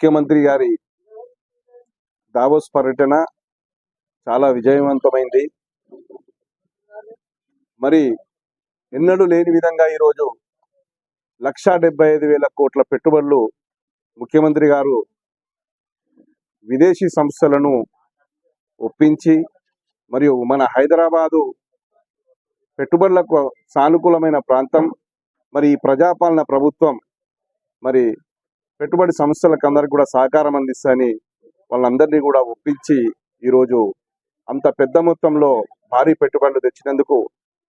ముఖ్యమంత్రి గారి దావోస్ పర్యటన చాలా విజయవంతమైంది. మరి ఎన్నడూ లేని విధంగా ఈరోజు లక్షా డెబ్బై ఐదు వేల కోట్ల పెట్టుబడులు ముఖ్యమంత్రి గారు విదేశీ సంస్థలను ఒప్పించి మరియు మన హైదరాబాదు పెట్టుబడులకు సానుకూలమైన ప్రాంతం మరి ఈ ప్రజాపాలన ప్రభుత్వం మరి పెట్టుబడి సంస్థలకు అందరికి కూడా సహకారం అందిస్తాయని వాళ్ళందరినీ కూడా ఒప్పించి ఈరోజు అంత పెద్ద మొత్తంలో భారీ పెట్టుబడులు తెచ్చినందుకు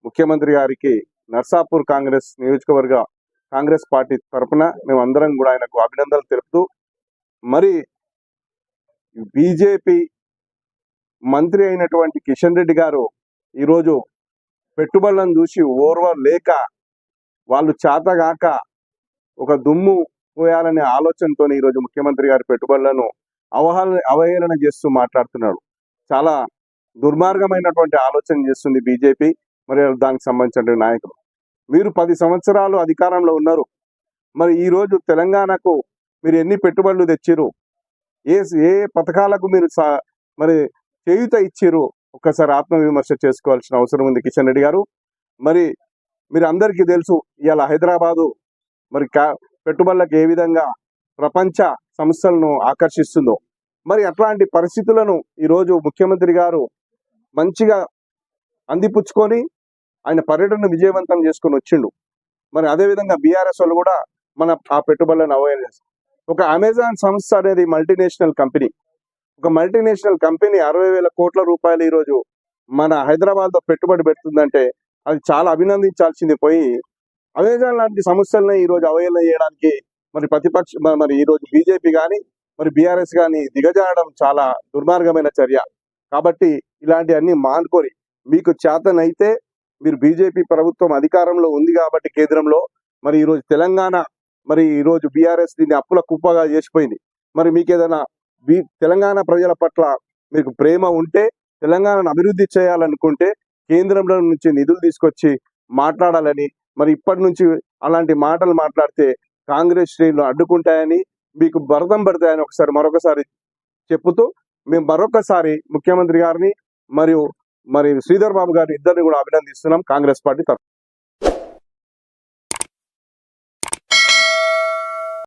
ముఖ్యమంత్రి గారికి నర్సాపూర్ కాంగ్రెస్ నియోజకవర్గ కాంగ్రెస్ పార్టీ తరఫున మేము అందరం కూడా ఆయనకు అభినందనలు తెలుపుతూ మరి బీజేపీ మంత్రి అయినటువంటి కిషన్ రెడ్డి గారు ఈరోజు పెట్టుబడులను చూసి ఓర్వ లేక వాళ్ళు చేతగాక ఒక దుమ్ము పోయాలనే ఆలోచనతో ఈరోజు ముఖ్యమంత్రి గారి పెట్టుబడులను అవహేళన అవహేళన చేస్తూ మాట్లాడుతున్నాడు. చాలా దుర్మార్గమైనటువంటి ఆలోచన చేస్తుంది బీజేపీ మరి దానికి సంబంధించిన నాయకులు. మీరు పది సంవత్సరాలు అధికారంలో ఉన్నారు. మరి ఈరోజు తెలంగాణకు మీరు ఎన్ని పెట్టుబడులు తెచ్చిరు ఏ ఏ పథకాలకు మీరు సా- మరి చేయుత ఇచ్చిరు ఒక్కసారి ఆత్మవిమర్శ చేసుకోవాల్సిన అవసరం ఉంది కిషన్ రెడ్డి గారు. మరి మీరు అందరికీ తెలుసు ఇవాళ హైదరాబాదు మరి కా- పెట్టుబడులకు ఏ విధంగా ప్రపంచ సంస్థలను ఆకర్షిస్తుందో. మరి అట్లాంటి పరిస్థితులను ఈరోజు ముఖ్యమంత్రి గారు మంచిగా అందిపుచ్చుకొని ఆయన పర్యటనను విజయవంతం చేసుకొని వచ్చిండు. మరి అదేవిధంగా బీఆర్ఎస్ వాళ్ళు కూడా మన ఆ పెట్టుబడులను అవాయిడ్ ఒక అమెజాన్ సంస్థ అనేది మల్టీనేషనల్ కంపెనీ. ఒక మల్టీనేషనల్ కంపెనీ అరవై వేల కోట్ల రూపాయలు ఈరోజు మన హైదరాబాద్లో పెట్టుబడి పెడుతుందంటే అది చాలా అభినందించాల్సింది పోయి అమెజాన్ లాంటి సమస్యలను ఈ రోజు అవహేళన చేయడానికి మరి ప్రతిపక్ష మరి ఈరోజు బీజేపీ కానీ మరి బీఆర్ఎస్ కానీ దిగజారడం చాలా దుర్మార్గమైన చర్య. కాబట్టి ఇలాంటివన్నీ మానుకొని మీకు చేతనైతే మీరు బీజేపీ ప్రభుత్వం అధికారంలో ఉంది కాబట్టి కేంద్రంలో మరి ఈరోజు తెలంగాణ మరి ఈరోజు బీఆర్ఎస్ దీన్ని అప్పుల కుప్పగా చేసిపోయింది. మరి మీకు ఏదైనా తెలంగాణ ప్రజల పట్ల మీకు ప్రేమ ఉంటే తెలంగాణను అభివృద్ధి చేయాలనుకుంటే కేంద్రంలో నుంచి నిధులు తీసుకొచ్చి మాట్లాడాలని మరి ఇప్పటి నుంచి అలాంటి మాటలు మాట్లాడితే కాంగ్రెస్ శ్రేణులు అడ్డుకుంటాయని మీకు భరతం పడతాయని ఒకసారి మరొకసారి చెప్పుతూ మేము మరొకసారి ముఖ్యమంత్రి గారిని మరియు మరి శ్రీధర్ బాబు గారిని ఇద్దరిని కూడా అభినందిస్తున్నాం కాంగ్రెస్ పార్టీ తరఫున.